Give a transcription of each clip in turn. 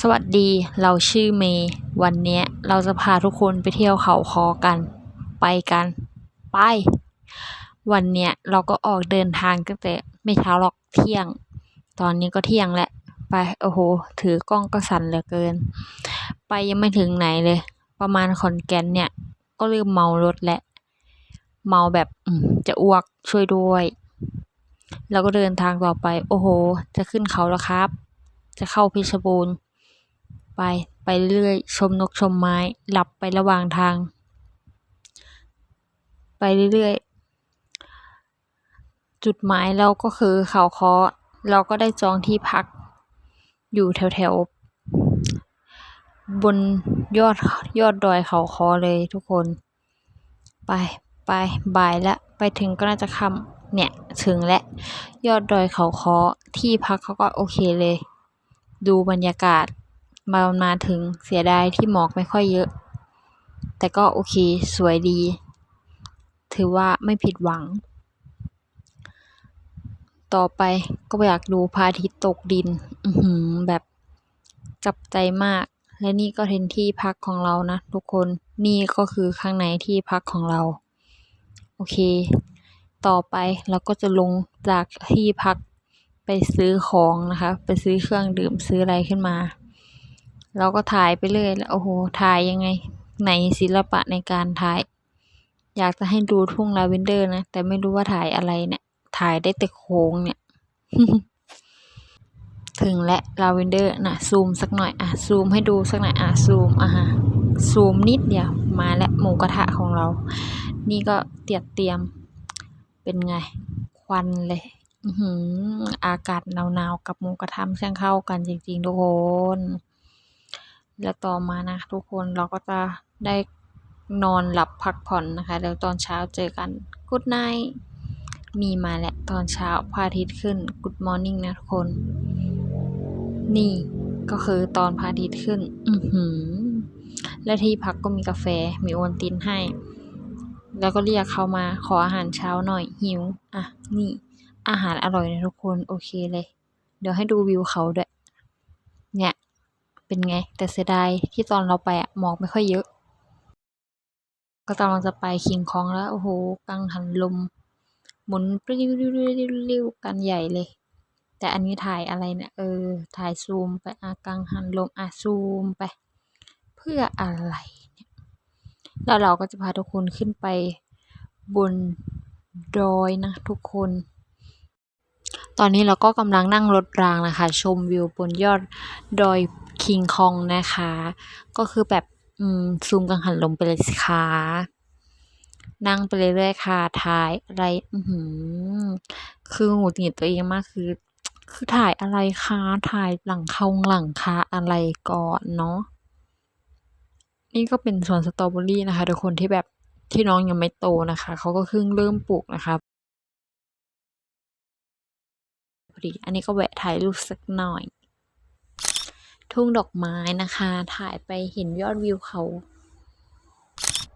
สวัสดี เราชื่อเมย์ วันนี้เราจะพาทุกคนไปเที่ยวเขาคอกัน ไปกัน ไป วันเนี้ยเราก็ออกเดินทางตั้งแต่ไม่เช้าหรอกเที่ยง ตอนนี้ก็เที่ยงแล้วไป โอ้โห ถือกล้องก็สั่นเหลือเกิน ไปยังไม่ถึงไหนเลย ประมาณขอนแก่นเนี่ย ก็เริ่มเมารถแล้ว เมาแบบจะอ้วกช่วยด้วยแล้วก็เดินทางต่อไป โอ้โห จะขึ้นเขาแล้วครับ จะเข้าเพชรบูรณ์ ไป ไปเรื่อยๆ ชมนกชมไม้ หลับไประหว่างทาง ไปเรื่อยๆ จุดหมายเราก็คือเขาค้อเราก็ได้จองที่พัก อยู่แถวๆ บนยอดยอดดอยเขาค้อเลยทุกคน ไปไปบ่ายล้วไปถึงก็น่าจะค่ำเนี่ยถึงแล้วยอดดอยเขาค้อที่พักเขาก็โอเคเลย ดูบรรยากาศ มามาถึงเสียดายที่หมอกไม่ค่อยเยอะ แต่ก็โอเคสวยดี ถือว่าไม่ผิดหวัง ต่อไปก็อยากดูพระอาทิตย์ตกดินอือหือแบบจับใจมาก และนี่ก็เป็นที่พักของเรานะทุกคนนี่ก็คือข้างในที่พักของเรา โอเค ต่อไปเราก็จะลงจากที่พักไปซื้อของนะคะ ไปซื้อเครื่องดื่มซื้ออะไรขึ้นมา เราก็ถ่ายไปเรื่อยแล้วโอ้โหถ่ายยังไงไหนศิลปะในการถ่าย อยากจะให้ดูทุ่งลาเวนเดอร์นะ แต่ไม่รู้ว่าถ่ายอะไรเนี่ย ถ่ายได้แต่โค้งเนี่ย ถึงและลาเวนเดอร์นะซูมสักหน่อยอะซูมให้ดูสักหน่อยอะซูมอะฮะซูมนิดเดียวมาแล้วหมูกระทะของเรา นี่ก็เตรียมเตรียมเป็นไง ควันเลยอือหืออากาศหนาวๆกับหมูกระทะช่างเข้ากันจริงๆทุกคน แล้วต่อมานะทุกคนเราก็จะได้นอนหลับพักผ่อนนะคะเดี๋ยวตอนเช้าเจอกัน Good night มีมาแล้วตอนเช้าพระอาทิตย์ขึ้น Good morning นะทุกคน นี่ก็คือตอนพระอาทิตย์ขึ้น อือหือ และที่พักก็มีกาแฟมีโอวัลตินให้ แล้วก็เรียกเขามาขออาหารเช้าหน่อยหิว อะ นี่ อาหารอร่อยนะทุกคน โอเคเลย เดี๋ยวให้ดูวิวเขาด้วย เนี่ย เป็นไง แต่เสียดายที่ตอนเราไปอะหมอกไม่ค่อยเยอะ ก็กำลังจะไปคิงคองแล้ว โอ้โหกังหันลม หมุนปริ้วๆๆกันใหญ่เลย แต่อันนี้ถ่ายอะไรเนี่ยเออ ถ่ายซูมไปอะกังหันลมอะซูมไป เพื่ออะไรเนี่ยแล้วเราก็จะพาทุกคนขึ้นไปบนดอยนะทุกคน ตอนนี้เราก็กำลังนั่งรถรางนะคะ ชมวิวบนยอดดอย คิงคองนะคะ ก็คือแบบอืมซูมกังหันลมไปเลยสิคะนั่งไปเรื่อยๆค่ะถ่ายอะไรอือคือหงุดหงิดตัวเองมากคือ คือถ่ายอะไรคะถ่ายหลังคงหลังคาอะไรก่อนเนาะนี่ก็เป็นสวนสตรอเบอรี่นะคะทุกคนที่แบบที่น้องยังไม่โตนะคะ เขาก็เพิ่งเริ่มปลูกนะคะพอดีอันนี้ก็แวะถ่ายรูปสักหน่อย ทุ่งดอกไม้นะคะ ถ่ายไปเห็นยอดวิวเขา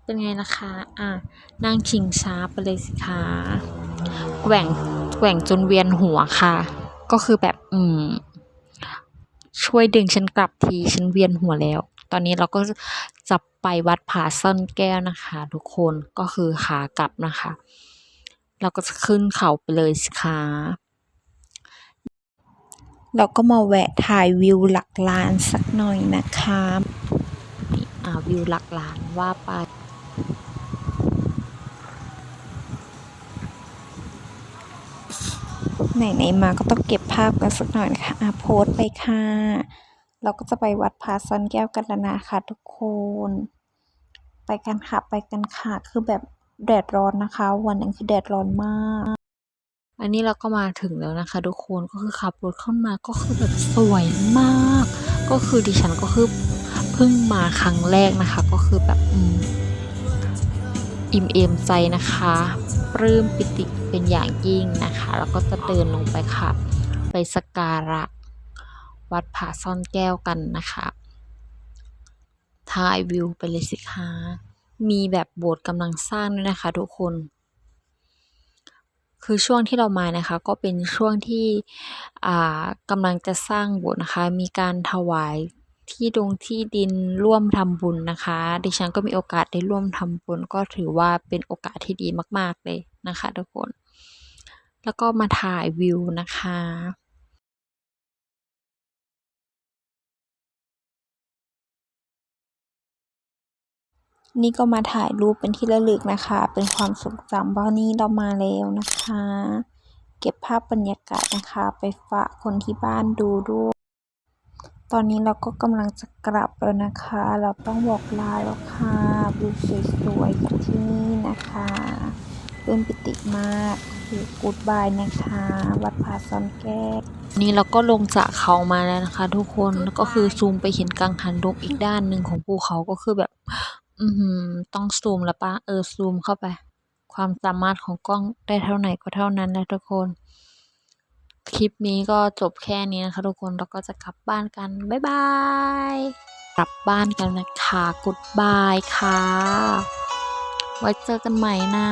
เป็นไงล่ะคะ อะนั่งชิงช้าไปเลยสิคะแกว่งแกว่งจนเวียนหัวค่ะ ก็คือแบบ อืม ช่วยดึงฉันกลับที ฉันเวียนหัวแล้ว ตอนนี้เราก็จะไปวัดผาซ่อนแก้วนะคะ ทุกคนก็คือขากลับนะคะ เราก็จะขึ้นเขาไปเลยสิคะ เราก็มาแวะถ่ายวิวหลักล้านสักหน่อยนะคะนี่อ่าวิวหลักล้านว่าไปไหนๆมาก็ต้องเก็บภาพกันสักหน่อยนะคะอะโพสต์ไปค่ะ เราก็จะไปวัดผาซ่อนแก้วกันแล้วนะคะทุกคน ไปกันค่ะ ไปกันค่ะ คือแบบแดดร้อนนะคะ วันนั้นคือแดดร้อนมาก อันนี้เราก็มาถึงแล้วนะคะทุกคนก็คือขับรถเข้ามาก็คือแบบสวยมาก ก็คือดิฉันก็คือเพิ่งมาครั้งแรกนะคะ ก็คือแบบอิ่มเอมใจนะคะปลื้มปิติเป็นอย่างยิ่งนะคะ แล้วก็จะเดินลงไปค่ะ ไปสักการะ วัดผาซ่อนแก้วกันนะคะถ่ายวิวไปเลยสิคะมีแบบโบสถ์กำลังสร้างด้วยนะคะทุกคน คือช่วงที่เรามานะคะ ก็เป็นช่วงที่อ่ากำลังจะสร้างโบสถ์นะคะ มีการถวายที่ดงที่ดินร่วมทำบุญนะคะ ดิฉันก็มีโอกาสได้ร่วมทำบุญ ก็ถือว่าเป็นโอกาสที่ดีมาก ๆ เลยนะคะ ทุกคน แล้วก็มาถ่ายวิวนะคะ นี่ก็มาถ่ายรูปเป็นที่ระลึกนะคะ เป็นความทรงจำว่านี่เรามาแล้วนะคะ เก็บภาพบรรยากาศนะคะ ไปฝากคนที่บ้านดูด้วย ตอนนี้เราก็กำลังจะกลับแล้วนะคะ เราต้องบอกลาแล้วค่ะวิวสวยๆจากที่นี่นะคะปลื้มปิติมากคือกูดบายนะคะ วัดผาซ่อนแก้วนี่เราก็ลงจากเขามาแล้วนะคะ ทุกคนแล้วก็คือซูมไปเห็นกังหันลมอีกด้านหนึ่งของภูเขาก็คือแบบ อือหือ ต้องซูมแล้วปะเออ ซูมเข้าไป ความสามารถของกล้องได้เท่าไหนก็เท่านั้นนะทุกคน คลิปนี้ก็จบแค่นี้นะคะทุกคนเราก็จะกลับบ้านกัน บ๊ายบาย กลับบ้านกันนะคะกุดบายค่ะ ไว้เจอกันใหม่นะ